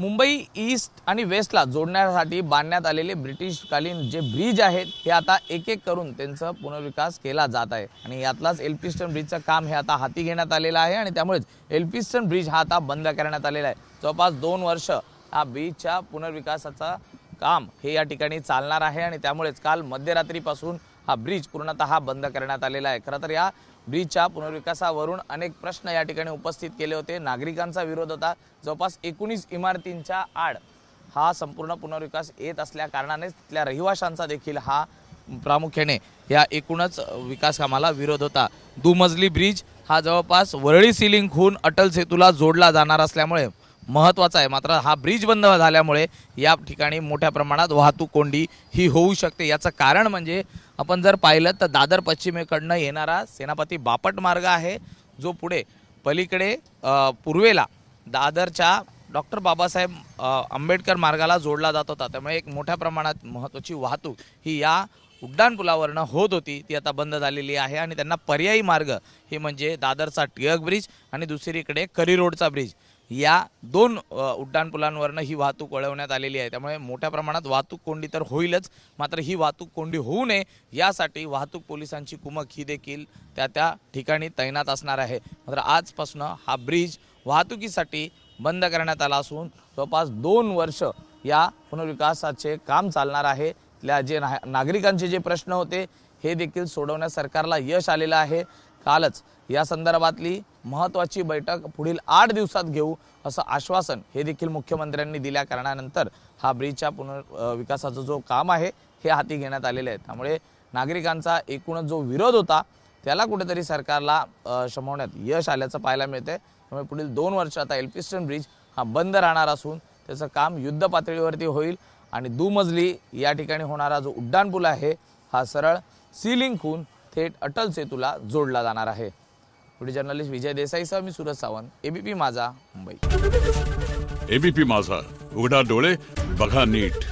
Mumbai east आणि वेस्टला जोडण्यासाठी बांधण्यात आलेले ब्रिटिशकालीन जे ब्रिज आहेत हे आता एक एक करून त्यांचा पुनर्विकास केला जात आहे. आणि यातलाच एल्पिस्टन ब्रिजचं काम हे आता हाती घेण्यात आलेलं आहे आणि त्यामुळेच एल्पिस्टन ब्रिज हा आता बंद करण्यात आलेला आहे. जवळपास दोन वर्ष हा ब्रिजच्या पुनर्विकासाचा काम हे या ठिकाणी चालणार आहे आणि त्यामुळेच काल मध्यरात्रीपासून हा ब्रिज पूर्णतः बंद करण्यात आलेला आहे. खरं तर या ब्रिजच्या पुनर्विकासावरून अनेक प्रश्न या ठिकाणी उपस्थित केले होते. नागरिकांचा विरोध होता. जवळपास एकोणीस इमारतींच्या आड हा संपूर्ण पुनर्विकास येत असल्या कारणानेच तिथल्या रहिवाशांचा देखील हा प्रामुख्याने या एकूणच विकास कामाला विरोध होता. दुमजली ब्रिज हा जवळपास वरळी सिलिंगहून अटल सेतूला जोडला जाणार असल्यामुळे महत्त्वाचा आहे. मात्र हा ब्रिज बंद झाल्यामुळे या ठिकाणी मोठ्या प्रमाणात वाहतूक कोंडी ही होऊ शकते. याचं कारण म्हणजे आपण जर पाहिलं तर दादर पश्चिमेकडनं येणारा सेनापती बापट मार्ग आहे जो पुढे पलीकडे पूर्वेला दादरच्या डॉक्टर बाबासाहेब आंबेडकर मार्गाला जोडला जात होता. त्यामुळे एक मोठ्या प्रमाणात महत्त्वाची वाहतूक ही या उड्डाणपुलावरनं होत होती ती आता बंद झालेली आहे. आणि त्यांना पर्यायी मार्ग हे म्हणजे दादरचा टिळक ब्रिज आणि दुसरीकडे करी रोडचा ब्रिज. या दोन उड्डाणपुलांवरनं ही वाहतूक वळवण्यात आलेली आहे. त्यामुळे मोठ्या प्रमाणात वाहतूक कोंडी तर होईलच मात्र ही वाहतूक कोंडी होऊ नये यासाठी वाहतूक पोलिसांची कुमक ही देखील त्या त्या ठिकाणी तैनात असणार आहे. मात्र आजपासून हा ब्रिज वाहतुकीसाठी बंद करण्यात आला असून जवळपास दोन वर्ष या पुनर्विकासाचे काम चालणार आहे. इथल्या जे ना नागरिकांचे जे प्रश्न होते हे देखील सोडवण्यास सरकारला यश आलेलं आहे. कालच या संदर्भातली महत्त्वाची बैठक पुढील आठ दिवसात घेऊ असं आश्वासन हे देखील मुख्यमंत्र्यांनी दिल्या कारणानंतर हा ब्रिजच्या पुनर् विकासाचं जो काम आहे हे हाती घेण्यात आलेलं आहे त्यामुळे नागरिकांचा एकूणच जो विरोध होता त्याला कुठेतरी सरकारला शमवण्यात यश आल्याचं पाहायला मिळतंय. त्यामुळे पुढील दोन वर्ष आता एल्फिस्टन ब्रिज हा बंद राहणार असून त्याचं काम युद्ध पातळीवरती होईल आणि दुमजली या ठिकाणी होणारा जो उड्डाणपूल आहे हा सरळ सिलिंग होऊन थेट अटल सेतूला जोडला जाणार आहे. पुढे जर्नलिस्ट विजय देसाईसह मी सुरज सावंत एबीपी माझा मुंबई. एबीपी माझा उघडा डोळे बघा नीट.